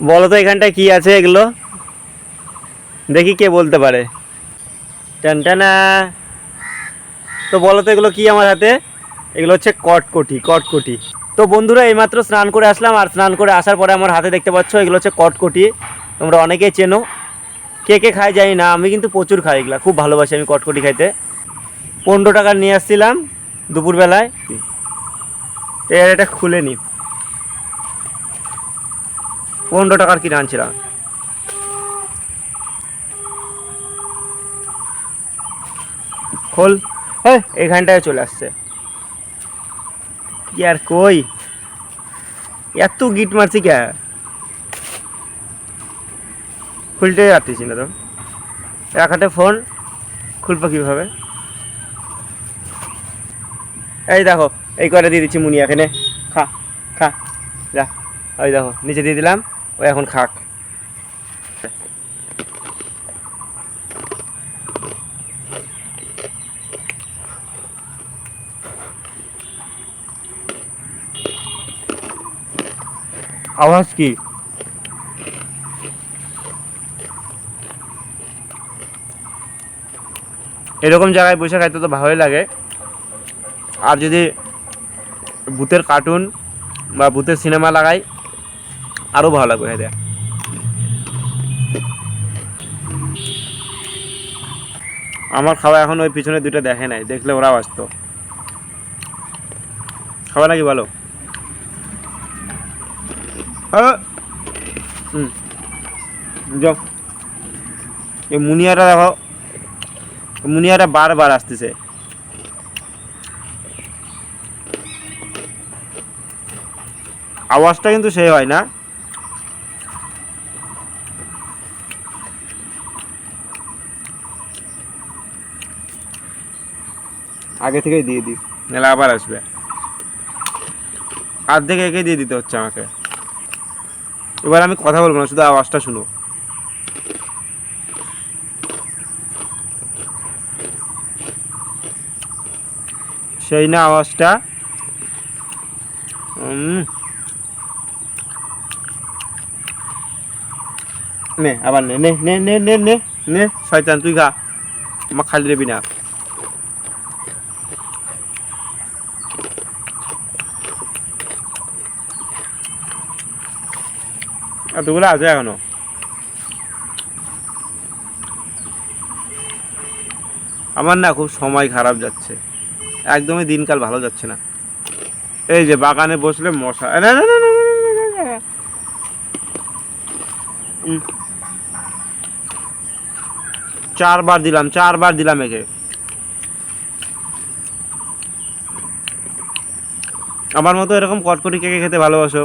বলো তো এখানটায় কি আছে এগুলো? দেখি কে বলতে পারে। টানটানা। তো বলো তো এগুলো কি আমার হাতে? এগুলো হচ্ছে কটকটি কটকটি। তো বন্ধুরা, এইমাত্র স্নান করে আসলাম আর স্নান করে আসার পরে আমার হাতে দেখতে পাচ্ছ এগুলো হচ্ছে কটকটি। তোমরা অনেকেই চেনো। কে কে খায় জানি না, আমি কিন্তু প্রচুর খাই এগুলো। খুব ভালোবাসি আমি কটকটি খাইতে। পনেরো টাকা নিয়ে আসছিলাম দুপুরবেলায়। এর এটা খুলে নি। পনেরো টাকার কিনে আনছিলাম। খোল। হ্যাঁ এখানটায় চলে আসছে। কি আর কই? এত গিট মারছি কে? খুলতে পারতেছি না তো। হাতে ফোন। খুলবো কীভাবে? এই দেখো, এই কয়টা দিয়ে দিচ্ছি মুনি এখানে খা খা, যা। ওই দেখো, নিচে দিয়ে দিলাম। ও এখন খাক। আওয়াজ কি? এরকম জায়গায় বসে খাইতে তো ভালোই লাগে। আর যদি ভূতের কার্টুন বা ভূতের সিনেমা লাগাই আরও ভালো লাগবে খেতে আমার খাওয়া এখন ওই পিছনে দুটো দেখে নাই, দেখলে ওরাও আসতো। খাওয়া নাকি আহ! হুম। যাও। এই মুনিয়াটা দেখো। মুনিয়াটা বারবার আসতেছে। আওয়াজটা কিন্তু সেই হয় না। আগে থেকেই দিয়ে দিই। নাহলে আবার আসবে। আর্ধেক একে দিয়ে দিতে হচ্ছে আমাকে? এবার আমি কথা বলব না, শুধু আওয়াজটা শুনো। সেই না আওয়াজটা। নে, আবার নে নে নে নে নে নে শয়তান, তুই খা আমার খালি দেবি না। এতগুলো আছে এখনও। আমার না খুব সময় খারাপ যাচ্ছে। একদমই দিনকাল ভালো যাচ্ছে না। এই যে বাগানে বসলে মশা চারবার দিলাম চারবার দিলাম একে। আমার মতো এরকম কটকটি কেকে খেতে ভালোবাসো?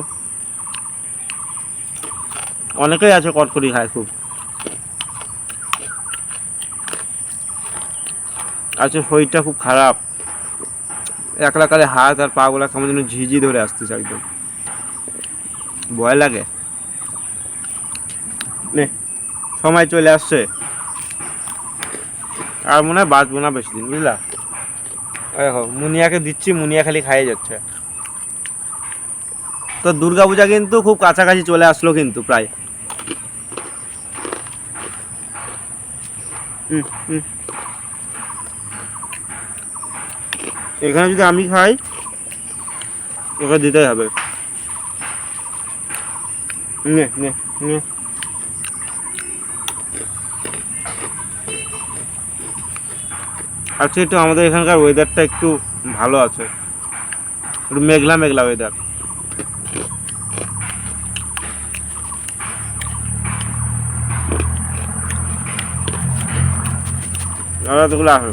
অনেকেই আছে কটকরি খায় খুব। আচ্ছা শরীরটা খুব খারাপ। একলা কালে হাত আর পা গুলা কেমন যেন ঝিঝি ধরে আসতেছে একদম। ভয় লাগে। সময় চলে আসছে। আর মনে হয় বাঁচবো না বেশি দিন, বুঝলা? দেখো মুনিয়াকে দিচ্ছি, মুনিয়া খালি খাইয়ে যাচ্ছে। তো দুর্গাপূজা কিন্তু খুব কাছাকাছি চলে আসলো কিন্তু প্রায় হুম হুম এখানে যদি আমি খাই ওকে দিতেই হবে। আচ্ছা একটু আমাদের এখানকার ওয়েদারটা একটু ভালো আছে। একটু মেঘলা মেঘলা ওয়েদার এতগুলো আসো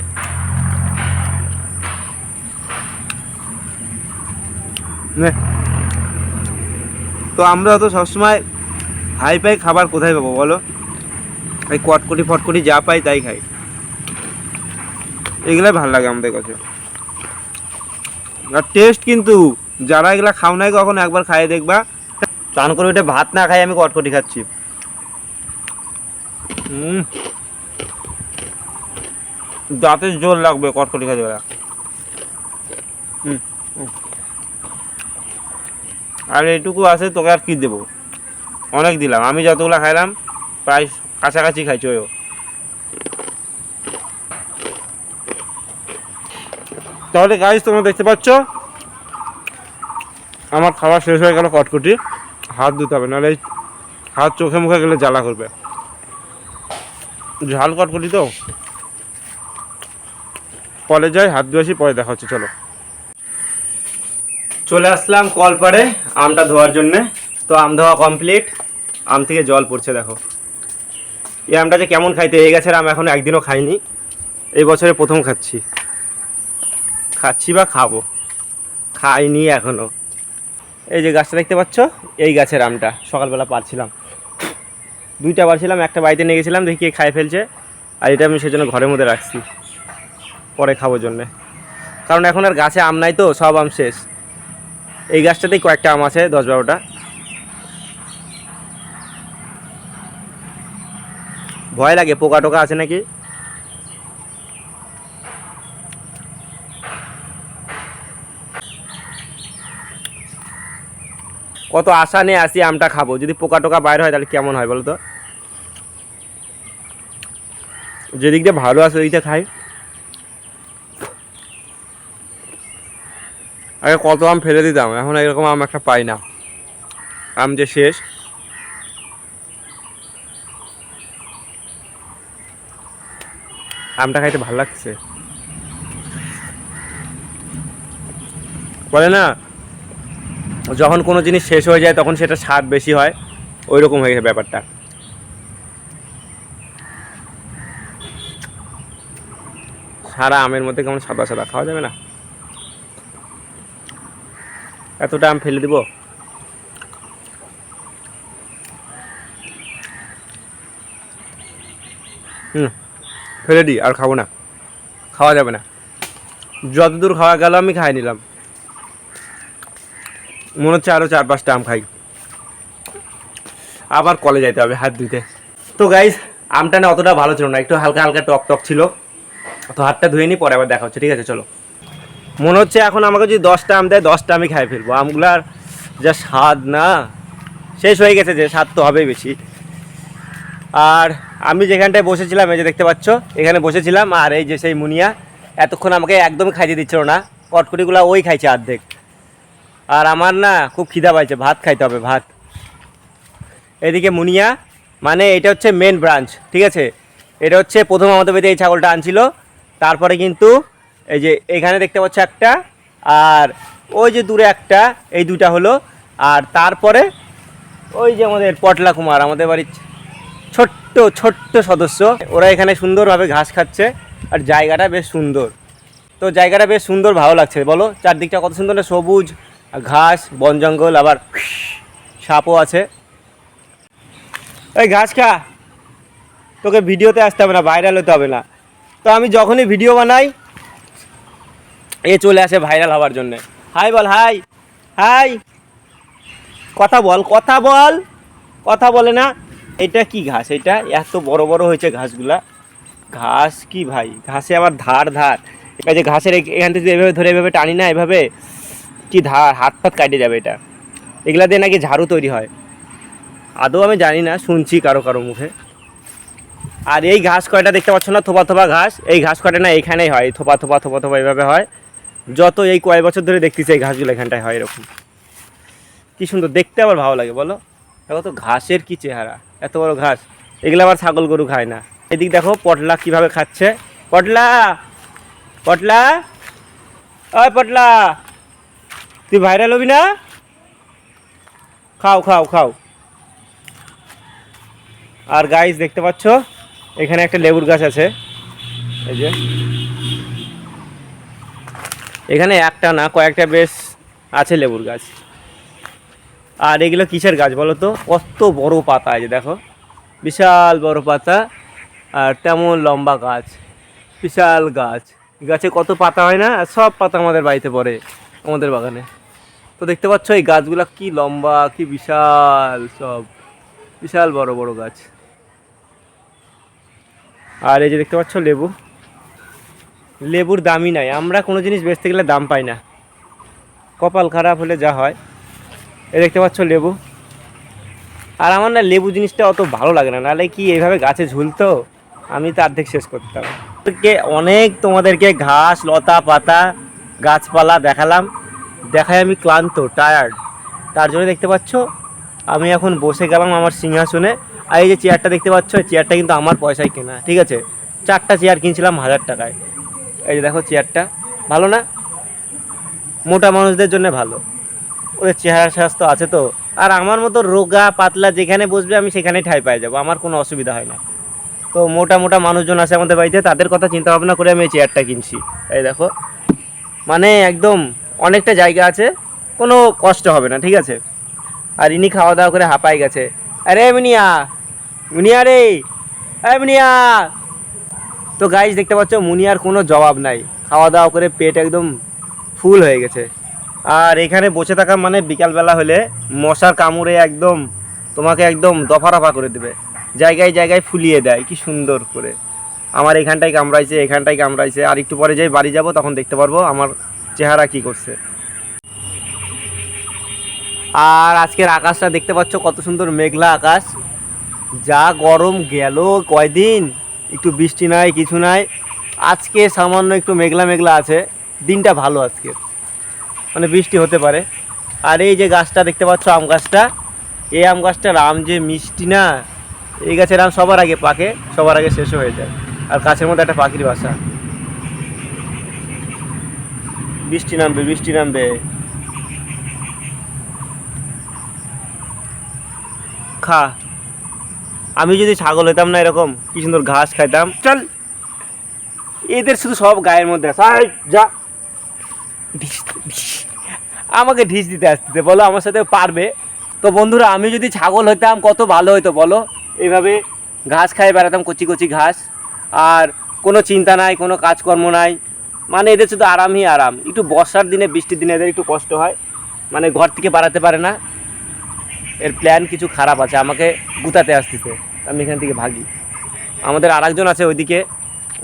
তো আমরা তো সবসময় হাই পাই খাবার কোথায় পাবো বলো? এই কটকটি ফটকটি যা পাই তাই খাই। এগুলাই ভালো লাগে আমাদের কাছে। আর টেস্ট কিন্তু, যারা এগুলা খাও নাই কখনো, একবার খাইয়ে দেখবা। চান করে ওইটা ভাত না খাই আমি কটকটি খাচ্ছি। হুম দাঁতে জোর লাগবে কটকটি খাতে হুম। আর এইটুকু আছে, তোকে আর কি দেবো? অনেক দিলাম। আমি যতগুলো খাইলাম, প্রায় কাছাকাছি খাইছি, ওইও। তাহলে গাইজ তোমরা দেখতে পাচ্ছ? আমার খাবার শেষ হয়ে গেল কটকটি। হাত ধুতে হবে, নাহলে হাত চোখে মুখে গেলে জ্বালা করবে। ঝাল কটকটি তো? কলেজ যাই, হাত ধুয়ে আসি, পরে দেখা হচ্ছে, চলো। চলে আসলাম কল কলপাড়ে, আমটা ধোয়ার জন্যে। তো আম ধোয়া কমপ্লিট আম থেকে জল পড়ছে, দেখো। এই আমটা যে কেমন খাইতে, এই গাছের আম এখন একদিনও খাইনি। এই বছরে প্রথম খাচ্ছি। খাচ্ছি বা খাব? খাইনি এখনও। এই যে গাছটা দেখতে পাচ্ছ, এই গাছের আমটা, সকালবেলা পারছিলাম দুইটা পারছিলাম একটা বাড়িতে নিয়ে গেছিলাম, দেখি খাই ফেলছে। আর এটা আমি সেজন্য ঘরের মধ্যে রাখছি। পরে খাব জন্যে। কারণ এখন আর গাছে আম নাই তো, সব আম শেষ। এই গাছটাতেই কয়েকটা আম আছে, দশ বারোটা। ভয় লাগে, পোকা টোকা আছে নাকি? কত আশা নিয়ে আসি আমটা খাব। যদি পোকা টোকা বাইরে হয় তাহলে কেমন হয় বলো তো? যেদিক দিয়ে ভালো আছে ওইটা খাই। আগে কত আম ফেলে দিতাম, এখন এরকম আম একটা পাই না। আম যে শেষ। আমটা খাইতে ভালো লাগছে। বলে না, যখন কোনো জিনিস শেষ হয়ে যায়, তখন সেটা স্বাদ বেশি হয়। ওই রকম হয়ে গেছে ব্যাপারটা। সারা আমের মধ্যে কেমন সাদা সাদা, খাওয়া যাবে না? এতটা আম ফেলে দিব? হুম, ফেলে দিই আর খাব না। খাওয়া যাবে না। যতদূর খাওয়া গেল আমি খাই নিলাম। মনে হচ্ছে আরও চার পাঁচটা আম খাই। আবার কলে যাইতে হবে হাত ধুইতে। তো গাইজ আমটা না অতটা ভালো ছিল না, একটু হালকা হালকা টক টক ছিল। তো হাতটা ধুয়ে নিই পরে আবার দেখা হচ্ছে। ঠিক আছে, চলো। মনে হচ্ছে এখন আমাকে যদি দশটা আম দেয়, দশটা আমি খাই ফেলব। আমগুলার যা স্বাদ না, শেষ হয়ে গেছে যে, স্বাদ তো হবেই বেশি। আর আমি যেখানটায় বসেছিলাম, এই যে দেখতে পাচ্ছ, এখানে বসেছিলাম, আর এই যে সেই মুনিয়া, এতক্ষণ আমাকে একদমই খাইতে দিচ্ছিল না। কটকটিগুলো ওই খাইছে অর্ধেক। আর আমার না খুব খিদা পাইছে, ভাত খাইতে হবে, ভাত। এদিকে মুনিয়া মানে এটা হচ্ছে মেন ব্রাঞ্চ ঠিক আছে? এটা হচ্ছে প্রথম আমাদের বাড়িতে এই ছাগলটা আনছিল। তারপরে কিন্তু এই যে এখানে দেখতে পাচ্ছ একটা, আর ওই যে দূরে একটা, এই দুটা হলো। আর তারপরে ওই যে আমাদের পটলা কুমার, আমাদের বাড়ির ছোট্ট ছোট্ট সদস্য। ওরা এখানে সুন্দরভাবে ঘাস খাচ্ছে, আর জায়গাটা বেশ সুন্দর। তো জায়গাটা বেশ সুন্দর, ভালো লাগছে। বলো, চারদিকটা কত সুন্দর না সবুজ ঘাস, বন জঙ্গল, আবার সাপও আছে। এই ঘাস খা। তোকে ভিডিওতে আসতে হবে না ভাইরাল হতে হবে না। তো আমি যখনই ভিডিও বানাই এ চলে আসে ভাইরাল হওয়ার জন্য। হাই বল হাই হাই কথা বল কথা বল। কথা বলে না। এটা কি ঘাস? এটা এত বড় বড় হয়েছে ঘাসগুলা। ঘাস কি ভাই? ঘাসে আবার ধার ধার। এটা যে ঘাসের এখান থেকে এভাবে ধরে এভাবে টানি না, এভাবে কি ধার? হাত ফাত কাটে যাবে এটা। এগুলা দিয়ে নাকি ঝাড়ু তৈরি হয়। আদৌ আমি জানি না, শুনছি কারও কারও মুখে। আর এই ঘাস কয়টা দেখতে পাচ্ছ না? থোপা থোপা ঘাস। এই ঘাস কয়টা না এখানেই হয়। থোপা থোপা থোপা থোপা এইভাবে হয়। যত এই কয়েক বছর ধরে দেখতেছি এই ঘাসগুলো এখানটায় হয় এরকম। কি সুন্দর, দেখতে আবার ভালো লাগে, বলো? দেখো তো ঘাসের কি চেহারা, এত বড় ঘাস। এগুলো আবার ছাগল গরু খায় না। এদিক দেখো, পটলা কীভাবে খাচ্ছে। পটলা! পটলা! ওই পটলা! তুই ভাইরাল হবি না? খাও খাও খাও। আর গাইস দেখতে পাচ্ছ? এখানে একটা লেবুর গাছ আছে। এই যে। এখানে একটা না, কয়েকটা বেশ আছে লেবুর গাছ। আর এগুলো কিসের গাছ বলো তো? কত বড় পাতা আছে দেখো। বিশাল বড় পাতা আর তেমন লম্বা গাছ। বিশাল গাছ। গাছে কত পাতা হয় না? সব পাতা আমাদের বাড়িতে পড়ে আমাদের বাগানে। তো দেখতে পাচ্ছ এই গাছগুলো কি লম্বা, কি বিশাল সব। বিশাল বড় বড় গাছ। আর এই যে দেখতে পাচ্ছ লেবু। লেবুর দামই নাই। আমরা কোনো জিনিস বেচতে গেলে দাম পাই না। কপাল খারাপ হলে যা হয়। এ দেখতে পাচ্ছ লেবু। আর আমার না লেবু জিনিসটা অত ভালো লাগে না। নাহলে কি এইভাবে গাছে ঝুলতো? আমি তো অর্ধেক শেষ করতাম। অনেক তোমাদেরকে ঘাস, লতা, পাতা, গাছপালা দেখালাম। দেখায় আমি ক্লান্ত টায়ার্ড তার জন্য দেখতে পাচ্ছ, আমি এখন বসে গেলাম আমার সিংহাসনে। আর এই যে চেয়ারটা দেখতে পাচ্ছ চেয়ারটা কিন্তু আমার পয়সায় কেনা। ঠিক আছে? চারটা চেয়ার কিনছিলাম হাজার টাকায়। এই যে দেখো চেয়ারটা। ভালো না? মোটা মানুষদের জন্য ভালো। ওদের চেহারা স্বাস্থ্য আছে তো। আর আমার মতো রোগা, পাতলা যেখানে বসবে আমি সেখানে ঠাই পাই যাব। আমার কোনো অসুবিধা হয় না। তো মোটা মোটা মানুষজন আছে আমাদের বাড়িতে, তাদের কথা চিন্তা ভাবনা করে আমি এই চেয়ারটা কিনছি। এই দেখো। মানে একদম অনেকটা জায়গা আছে, কোনো কষ্ট হবে না, ঠিক আছে? আর ইনি খাওয়া দাওয়া করে হাঁপাই গেছে। আরে মিনিয়া, মুনিয়া রে এই মুনিয়া! তো গাইজ দেখতে পাচ্ছ, মুনিয়ার কোনো জবাব নাই। খাওয়া দাওয়া করে পেট একদম ফুল হয়ে গেছে। আর এখানে বসে থাকা মানে বিকালবেলা হলে মশার কামড়ে একদম তোমাকে একদম দফা রফা করে দেবে। জায়গায় জায়গায় ফুলিয়ে দেয়, কি সুন্দর করে। আমার এখানটায় কামড়াইছে এখানটায় কামড়াইছে। আর একটু পরে যাই বাড়ি যাব, তখন দেখতে পারব আমার চেহারা কি করছে। আর আজকের আকাশটা দেখতে পাচ্ছ, কত সুন্দর মেঘলা আকাশ। যা গরম গেল কয়দিন? একটু বৃষ্টি নাই, কিছু নাই। আজকে সামান্য একটু মেঘলা মেঘলা আছে। দিনটা ভালো আজকে। মানে বৃষ্টি হতে পারে। আর এই যে গাছটা দেখতে পাচ্ছ, আম গাছটা। এই আম গাছটার আম যে মিষ্টি না, এই গাছের আম সবার আগে পাকে, সবার আগে শেষ হয়ে যায়। আর গাছের মধ্যে একটা পাখির বাসা। বৃষ্টি নামবে বৃষ্টি নামবে। খা। আমি যদি ছাগল হইতাম না এরকম কি সুন্দর ঘাস খাইতাম। চল। এদের শুধু সব গায়ের মধ্যে যা। আমাকে ঢিস দিতে আসতে বলো আমার সাথে পারবে। তো বন্ধুরা আমি যদি ছাগল হইতাম কত ভালো হতো বলো। এইভাবে ঘাস খাই বেড়াতাম কচি কচি ঘাস। আর কোনো চিন্তা নাই কোনো কাজকর্ম নাই। মানে এদের শুধু আরামই আরাম। একটু বর্ষার দিনে বৃষ্টির দিনে এদের একটু কষ্ট হয়। মানে ঘর থেকে বাড়াতে পারে না। এর প্ল্যান কিছু খারাপ আছে আমাকে গুতাতে আসতেছে। আমি এখান থেকে ভাগি আমাদের আরেকজন আছে ওইদিকে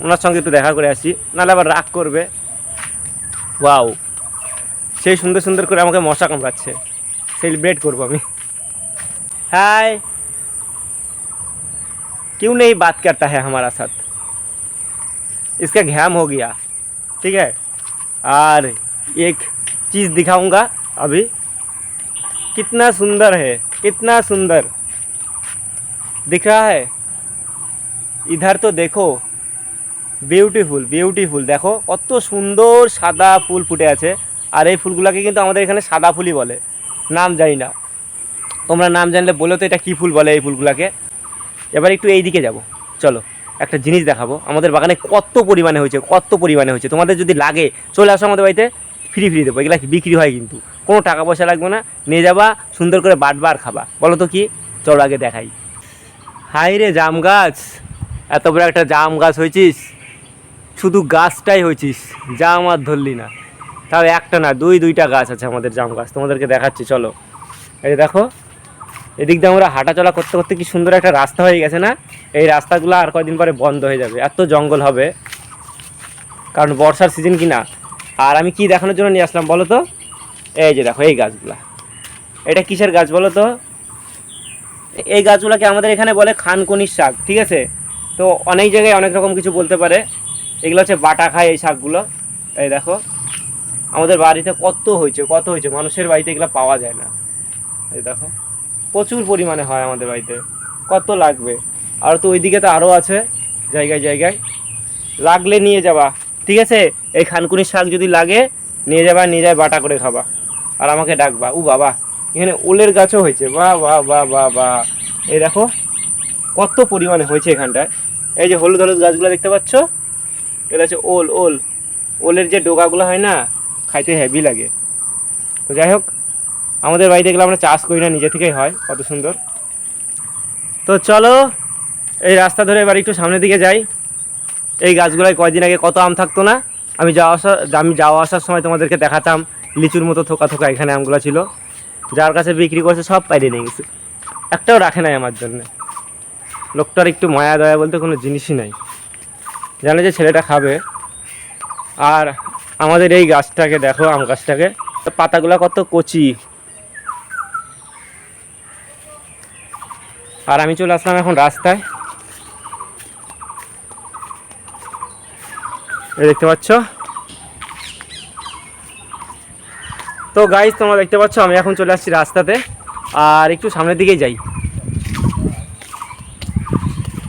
ওনার সঙ্গে একটু দেখা করে আসি নাহলে আবার রাগ করবে ওয়াও সেই সুন্দর সুন্দর করে আমাকে মশা কামড়াচ্ছে সেলিব্রেট করবো আমি हाय क्यों नहीं बात करता है हमारा साथ इसका घाम हो गया ठीक है और एक चीज़ दिखाऊंगा अभी कितना सुंदर है कितना सुंदर दिख रहा है इधर तो देखो বিউটিফুল বিউটিফুল দেখো কত সুন্দর সাদা ফুল ফুটে আছে আর এই ফুলগুলোকে কিন্তু আমাদের এখানে সাদা ফুলই বলে নাম জানি না তোমরা নাম জানলে বলো তো এটা কী ফুল বলে এই ফুলগুলোকে এবার একটু এই দিকে যাব চলো একটা জিনিস দেখাবো আমাদের বাগানে কত পরিমাণে হয়েছে কত পরিমাণে হয়েছে তোমাদের যদি লাগে চলে আসো আমাদের বাড়িতে ফ্রি ফ্রি দেবো এগুলা বিক্রি হয় কিন্তু কোনো টাকা পয়সা লাগবে না নিয়ে যাবা সুন্দর করে বাটবার খাবা বলো তো কি চলো আগে দেখাই হাই রে জাম গাছ। এত বড় একটা জাম গাছ হয়েছিস শুধু গাছটাই হয়েছিস জাম আর ধরলি না। তাও একটা না, দুই দুইটা গাছ আছে আমাদের জাম গাছ, তোমাদেরকে দেখাচ্ছি, চলো। এই যে দেখো, এদিক দিয়ে আমরা হাঁটাচলা করতে করতে কি সুন্দর একটা রাস্তা হয়ে গেছে না? এই রাস্তাগুলো আর কয়দিন পরে বন্ধ হয়ে যাবে, এত জঙ্গল হবে। কারণ বর্ষার সিজন কি না? আর আমি কি দেখানোর জন্য নিয়ে আসলাম বলো তো? এই যে দেখো, এই গাছগুলা। এটা কিসের গাছ বলো তো? এই গাছগুলোকে আমাদের এখানে বলে খানকনির শাক, ঠিক আছে? তো অনেক জায়গায় অনেক রকম কিছু বলতে পারে। এগুলো হচ্ছে বাটা খায় এই শাকগুলো। এই দেখো, আমাদের বাড়িতে কত হয়েছে কত হয়েছে? মানুষের বাড়িতে এগুলো পাওয়া যায় না। এই দেখো, প্রচুর পরিমাণে হয় আমাদের বাড়িতে, কত লাগবে? আর তো ওইদিকে তো আরও আছে, জায়গায় জায়গায়। লাগলে নিয়ে যাবা, ঠিক আছে? এই খানকুনির শাক যদি লাগে, নিয়ে যাবা, নিয়ে যায় বাটা করে খাবা। আর আমাকে ডাকবা, উ বাবা। এখানে ওলের গাছও হয়েছে। বাহ বাহ বাহ বাহ বা এই দেখো, কত পরিমাণে হয়েছে এখানটায়। এই যে হলুদ হলুদ গাছগুলো দেখতে পাচ্ছ? এটা হচ্ছে ওল ওল। ওলের যে ডোকাগুলো হয় না, খাইতে হেভি লাগে। তো যাই হোক, আমাদের বাড়িতে গেলে আমরা চাষ করি না, নিজে থেকেই হয়, কত সুন্দর। তো চলো, এই রাস্তা ধরে এবার একটু সামনের দিকে যাই। এই গাছগুলোয় কয়দিন আগে কত আম থাকতো না? আমি যাওয়া আসা আমি যাওয়া আসার সময় তোমাদেরকে দেখাতাম, লিচুর মতো থোকা থোকা এখানে আমগুলো ছিল। যার কাছে বিক্রি করছে, সব পাইরে নিয়ে গেছে। একটাও রাখে নাই আমার জন্য। লোকটার একটু মায়া দয়া বলতে কোনো জিনিসই নাই। জানে যে ছেলেটা খাবে। আর আমাদের এই গাছটাকে দেখো, আম গাছটাকে। পাতাগুলো কত কচি। আর আমি চলে আসলাম এখন রাস্তায়। দেখতে পাচ্ছ? তো গাইজ তোমরা দেখতে পাচ্ছ, আমি এখন চলে আসছি রাস্তাতে, আর একটু সামনের দিকেই যাই।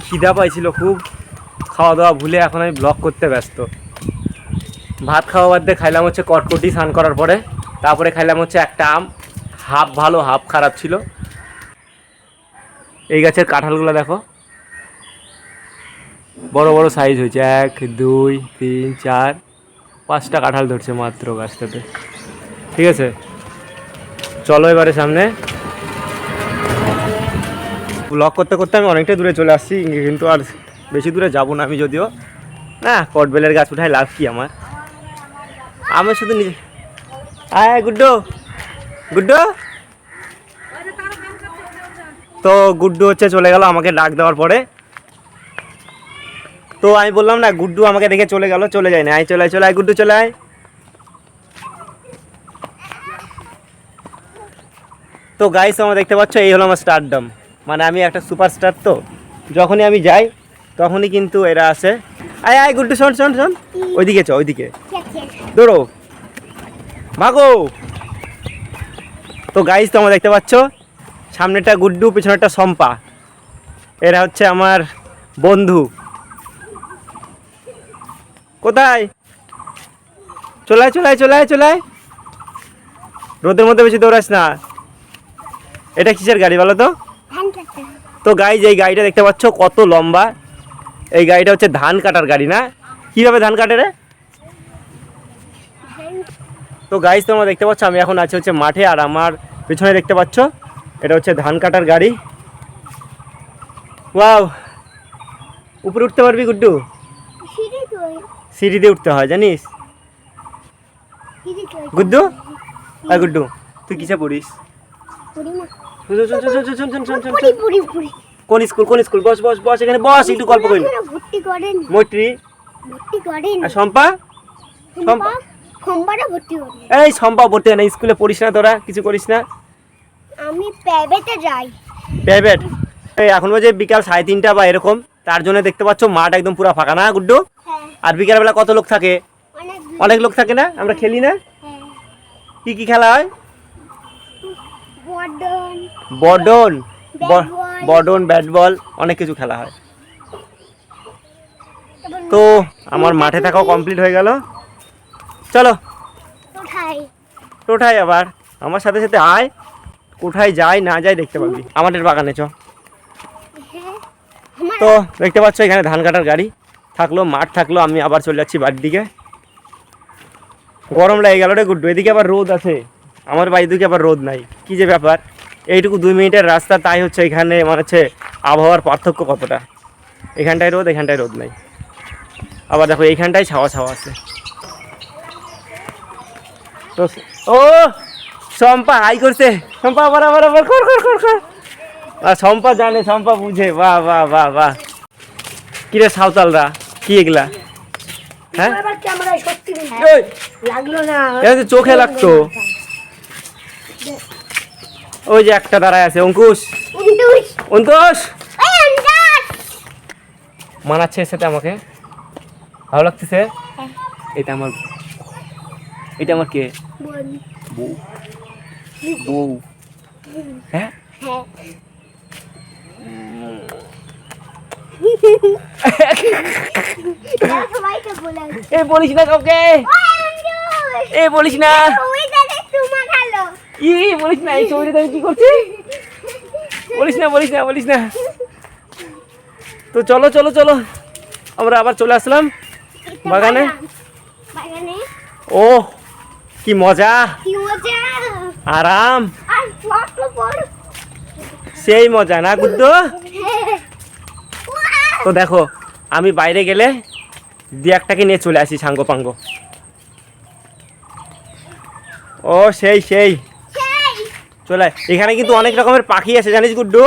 খিদা পাইছিল খুব। খাওয়া দাওয়া ভুলে এখন আমি ব্লগ করতে ব্যস্ত। ভাত খাওয়া বাদ দিয়ে খাইলাম হচ্ছে কটকটি স্নান করার পরে। তারপরে খাইলাম হচ্ছে একটা আম। হাফ ভালো, হাফ খারাপ ছিল। এই গাছের কাঁঠালগুলো দেখো। বড় বড় সাইজ হয়েছে। এক, দুই, তিন, চার, পাঁচটা কাঁঠাল ধরছে মাত্র গাছটাতে। ঠিক আছে। চলো এবারে সামনে। ব্লগ করতে করতে আমি অনেকটা দূরে চলে আসছি, কিন্তু আর বেশি দূরে যাব না আমি যদিও। না কটবেলের গাছ উঠায় লাভ কি আমার? আমি শুধু নিজে আয় গুড্ডু। গুড্ডু। তো গুড্ডু হচ্ছে চলে গেল আমাকে ডাক দেওয়ার পরে। তো আমি বললাম না, গুড্ডু আমাকে দেখে চলে গেল, চলে যায় না আয়, চলে আয় চলে আয়, গুড্ডু, চলে আয়। তো গাইস আমার দেখতে পাচ্ছ, এই হলো আমার স্টারডম মানে আমি একটা সুপারস্টার তো। যখনই আমি যাই, তখনই কিন্তু এরা আসে। আয় আয়, গুড্ডু, শোন শোন শোন। ওইদিকে চ ওইদিকে। দৌড়ো। ভাগো তো গাইস তোমরা দেখতে পাচ্ছ সামনেটা গুড্ডু, পিছনেরটা সম্পা এরা হচ্ছে আমার বন্ধু। কোথায়? চলায় চলায় চলায় চলায় রোদের মধ্যে বেশি দৌড়াস না। এটা কিসের গাড়ি বলো তো? তো গাইজ এই গাড়িটা দেখতে পাচ্ছ কত লম্বা। এই গাড়িটা হচ্ছে ধান কাটার গাড়ি না? কীভাবে ধান কাটে রে? তো গাইজ তোমরা দেখতে পাচ্ছ, আমি এখন আছি হচ্ছে মাঠে, আর আমার পেছনে দেখতে পাচ্ছ, এটা হচ্ছে ধান কাটার গাড়ি। ওয়াও উপরে উঠতে পারবি গুড্ডু? সিঁড়ি দিয়ে উঠতে হয়, জানিস? গুড্ডু? আর গুড্ডু, তুই কিসে পড়িস? কোন স্কুল কোন স্কুল? বস বস বস এখানে বস একটু গল্প করি। মৈত্রী। শম্পা? শম্পা? এই শম্পা ভর্তি হয় না স্কুলে পড়িস না তোরা কিছু করিস না। আমি প্রাইভেটে যাই। প্রাইভেট? এই এখন বাজে বিকাল সাড়ে তিনটা বা এরকম। তার জন্য দেখতে পাচ্ছ মাঠ একদম পুরো ফাঁকা। না গুড্ডু? আর বিকালবেলা কত লোক থাকে? অনেক লোক থাকে না? আমরা খেলি না? কি কি খেলা হয়? বডন বডন ব্যাট বল অনেক কিছু খেলা হয়। তো আমার মাঠে থাকাও কমপ্লিট হয়ে গেল। চলো। কোথায়? কোথায় আবার? আমার সাথে সাথে আয়। কোথায় যাই না যাই দেখতে পাবি। আমাদের বাগানে চ। হ্যাঁ তো দেখতে পাচ্ছ এখানে ধান কাটার গাড়ি। থাকল মাঠ থাকল আমি আবার চলে যাচ্ছি বাড়ির দিকে। গরম লেগে গেল রে গুড্ডু এদিকে আবার রোদ আছে। আমার বাড়ির দিকে আবার রোদ নাই। কি যে ব্যাপার? এইটুকু দুই মিনিটের রাস্তা তাই হচ্ছে এখানে মানে হচ্ছে আবহাওয়ার পার্থক্য কতটা? এখানটায় রোদ এখানটায় রোদ নাই। আবার দেখো এইখানটায় ছাওয়া ছাওয়া আছে। তো ও শম্পা হাই করছে। শম্পা আবার আবার আবার কর কর কর কর। আর শম্পা জানে শম্পা বুঝে। বাহ বাহ বাহ বাহ। কিরে সাঁওতালরা? কি এগুলা? হ্যাঁ? লাগল না। চোখে লাগতো। ওই যে একটা দাঁড়ায় আছে অঙ্কুশ। অঙ্কুশ। মানাচ্ছে এর সাথে আমাকে। ভালো লাগতেছে? হ্যাঁ। এটা আমার এটা আমার কে? বউ। বউ। হ্যাঁ? হ্যাঁ। এ বলিস না কাউকে। এ বলিস না ওই দাদা তোমার ভালো ই বলিস না এই ছবিটা তুই কি করছিস বলিস না বলিস না বলিস না। তো চলো চলো চলো আমরা আবার চলে আসলাম বাগানে? ও কি মজা। আরাম। সেই মজা না গুদ্দু ওয়াও তো দেখো আমি বাইরে গেলে দু একটাকে নিয়ে চলে আসি সাঙ্গ পাঙ্গ ও সেই সেই। চলে এখানে কিন্তু অনেক রকমের পাখি আছে, জানিস গুড্ডু?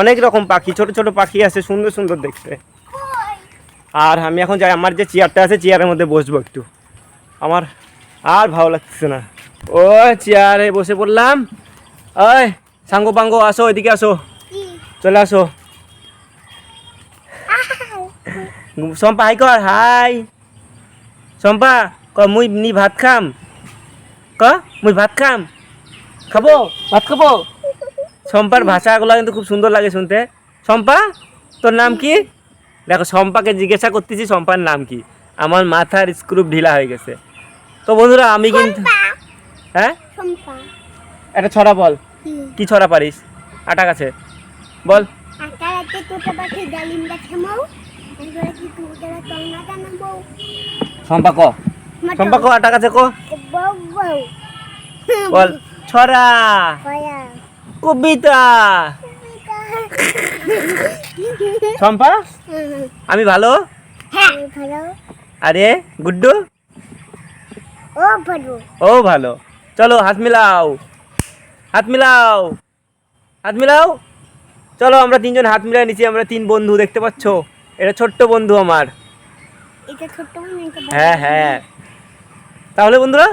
অনেক রকম পাখি, ছোট ছোট পাখি আছে, সুন্দর সুন্দর দেখতে। আর আমি এখন যাই, আমার যে চেয়ারটা আছে চেয়ারের মধ্যে বসবো একটু। আমার আর ভালো লাগছে না। ও চেয়ারে বসে পড়লাম। ওই, সাঙ্গ পাঙ্গ, আসো, এদিকে আসো। চলে আসো। চম্পা হাই কর হাই চম্পা ক, মুই, নি ভাত খাম? ক, মুই ভাত খাম? খাব? ভাত খাব? শম্পার ভাষাগুলো কিন্তু খুব সুন্দর লাগে শুনতে। শম্পা তোর নাম কি? দেখো চম্পাকে জিজ্ঞাসা করতেছি চম্পার নাম কি? আমার মাথার স্ক্রুপ ঢিলা হয়ে গেছে। তো বন্ধুরা আমি কিন্তু হ্যাঁ? একটা ছড়া বল। কি? ছড়া পারিস? আটা কাছে বল। শম্পা গাছে কি চম্পা ক। আটা কাছে ক। বল। ছড়া। কবিতা। চম্পা আমি ভালো? হ্যাঁ। আরে গুড্ডু? ও ভালো। ও ভালো। চলো হাত মিলাও। হাত মিলাও। হাত মিলাও। চলো আমরা তিনজন হাত মিলাই নিচ্ছি। আমরা তিন বন্ধু দেখতে পাচ্ছ? এটা ছোট্ট বন্ধু আমার। হ্যাঁ হ্যাঁ। তাহলে বন্ধুরা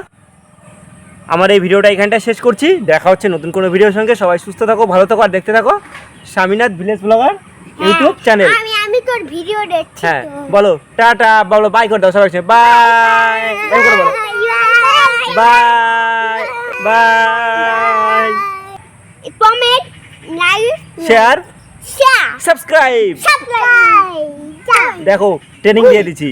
আমার এই ভিডিওটা এখানটা শেষ করছি। দেখা হচ্ছে নতুন কোনো ভিডিওর সঙ্গে। সবাই সুস্থ থাকো ভালো থাকো আর দেখতে থাকো Swaminath village blogger YouTube channel. আমি আমি তোর ভিডিও দেখছি হ্যাঁ বলো টাটা বলো বাই করে দাও সবাই বাই করে বলো bye bye comment like share share subscribe subscribe দেখো ট্রেনিং দিয়ে দিচ্ছি।